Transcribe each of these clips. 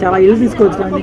చాలా ఇల్లు తీసుకోవచ్చు కానీ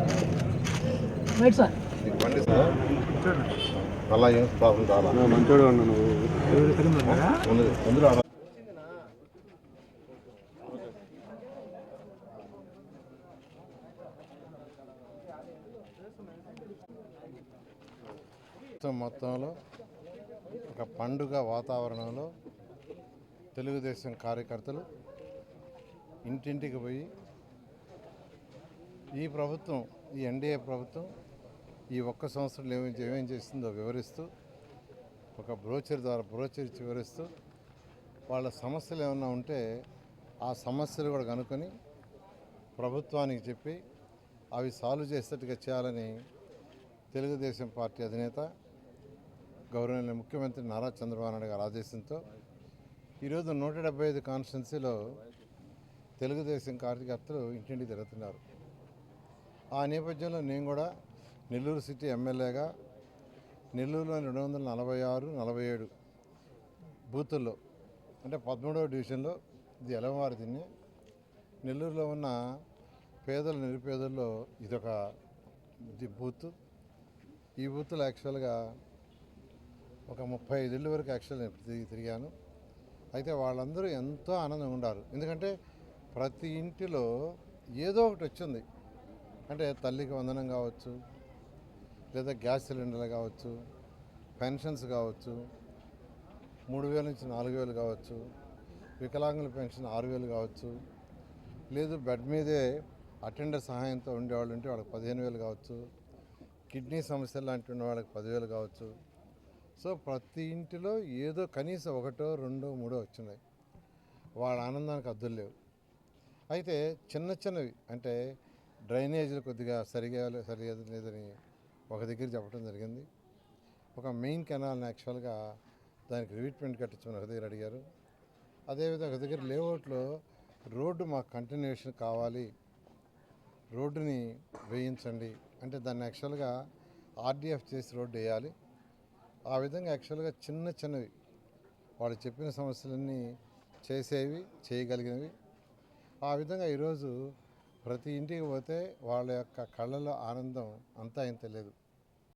షాట్ వచ్చింది అలా ఏం ప్రాబ్లం చాలా మంచోడు నువ్వు ముందు- మొత్తం మొత్తంలో ఒక పండుగ వాతావరణంలో తెలుగుదేశం కార్యకర్తలు ఇంటింటికి పోయి ఈ ప్రభుత్వం ఈ ఎన్డీఏ ప్రభుత్వం ఈ ఒక్క సంవత్సరంలో ఏమేం ఏమేం చేస్తుందో వివరిస్తూ ఒక బ్రోచర్ ద్వారా బ్రోచర్ ఇచ్చి వివరిస్తూ వాళ్ళ సమస్యలు ఏమైనా ఉంటే ఆ సమస్యలు కూడా కనుక్కొని ప్రభుత్వానికి చెప్పి అవి సాల్వ్ చేసేట్టుగా చేయాలని తెలుగుదేశం పార్టీ అధినేత గౌరవనీయ ముఖ్యమంత్రి నారా చంద్రబాబు నాయుడు గారి ఆదేశంతో ఈరోజు నూట డెబ్బై ఐదు కాన్స్టిట్యున్సీలో తెలుగుదేశం కార్యకర్తలు ఇంటింటికి తిరుగుతున్నారు. ఆ నేపథ్యంలో నేను కూడా నెల్లూరు సిటీ ఎమ్మెల్యేగా నెల్లూరులో రెండు వందల నలభై ఆరు నలభై ఏడు బూతుల్లో అంటే పదమూడవ డివిజన్లో ఇది ఎలవారి తిని నెల్లూరులో ఉన్న పేదల నిరుపేదల్లో ఇదొక ఇది బూత్. ఈ బూత్లో యాక్చువల్గా ఒక ముప్పై ఐదు వరకు యాక్చువల్ నేను తిరిగాను. అయితే వాళ్ళందరూ ఎంతో ఆనందంగా ఉండారు. ఎందుకంటే ప్రతి ఇంటిలో ఏదో ఒకటి వచ్చింది. అంటే తల్లికి వందనం కావచ్చు లేదా గ్యాస్ సిలిండర్లు కావచ్చు పెన్షన్స్ కావచ్చు మూడు వేల నుంచి నాలుగు వేలు కావచ్చు వికలాంగుల పెన్షన్ ఆరు వేలు కావచ్చు లేదు బెడ్ మీదే అటెండర్ సహాయంతో ఉండేవాళ్ళు ఉంటే వాళ్ళకి పదిహేను వేలు కావచ్చు కిడ్నీ సమస్యలు లాంటి ఉన్న వాళ్ళకి పదివేలు కావచ్చు. సో ప్రతి ఇంటిలో ఏదో కనీసం ఒకటో రెండో మూడో వచ్చినాయి. వాళ్ళ ఆనందానికి అద్దులు లేవు. అయితే చిన్న చిన్నవి అంటే డ్రైనేజీలు కొద్దిగా సరిగా సరిగా లేదని ఒక దగ్గర చెప్పడం జరిగింది. ఒక మెయిన్ కెనాల్ని యాక్చువల్గా దానికి రివిట్మెంట్ కట్టించమని ఒక దగ్గర అడిగారు. అదేవిధంగా ఒక దగ్గర లేఅవుట్లో రోడ్డు మాకు కంటిన్యూషన్ కావాలి రోడ్డుని వేయించండి అంటే దాన్ని యాక్చువల్గా ఆర్డీఎఫ్ చేసి రోడ్డు వేయాలి. ఆ విధంగా యాక్చువల్గా చిన్న చిన్నవి వాళ్ళు చెప్పిన సమస్యలన్నీ చేసేవి చేయగలిగినవి. ఆ విధంగా ఈరోజు ప్రతి ఇంటికి పోతే వాళ్ళ యొక్క కళ్ళలో ఆనందం అంతా ఇంత లేదు